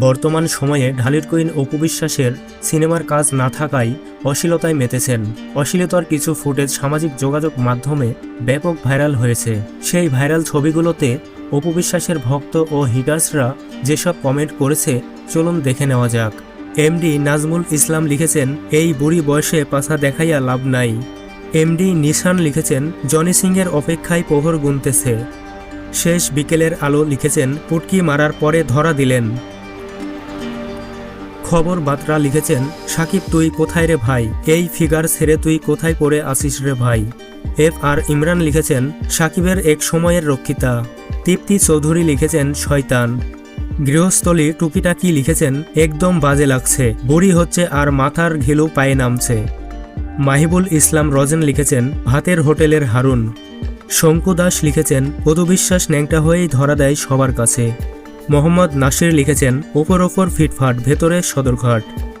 বর্তমান সময়ে ঢালির কুইন অপু বিশ্বাসের সিনেমার কাজ না থাকায় অশ্লীলতায় মেতেছেন। অশ্লীলতার কিছু ফুটেজ সামাজিক যোগাযোগ মাধ্যমে ব্যাপক ভাইরাল হয়েছে। সেই ভাইরাল ছবিগুলোতে অপু বিশ্বাসের ভক্ত ও হিটার্সরা যেসব কমেন্ট করেছে, চলুন দেখে নেওয়া যাক। এমডি নাজমুল ইসলাম লিখেছেন, এই বুড়ি বয়সে পাছা দেখাইয়া লাভ নাই। এমডি নিশান লিখেছেন, জনি সিংয়ের অপেক্ষায় প্রহর গুনতেছে। শেষ বিকেলের আলো লিখেছেন, পুটকি মারার পরে ধরা দিলেন। খবর বার্তা লিখেছেন, সাকিব, তুই কোথায় রে ভাই? এই ফিগার ছেড়ে তুই কোথায় পড়ে আসিস রে ভাই? এফ আর ইমরান লিখেছেন, সাকিবের এক সময়ের রক্ষিতা। তৃপ্তি চৌধুরী লিখেছেন, শয়তান। গৃহস্থলী টুকিটাকি লিখেছেন, একদম বাজে লাগছে, বুড়ি হচ্ছে আর মাথার ঘিলু পায়ে নামছে। মাহিবুল ইসলাম রজেন লিখেছেন, ভাতের হোটেলের হারুন। শঙ্কু দাস লিখেছেন পদুবিশ্বাস ন্যাংটা হয়েই ধরা দেয় সবার কাছে। মোহাম্মদ নাসির লিখেছেন ওপর ওপর ফিটফাট ভেতরে সদরঘাট।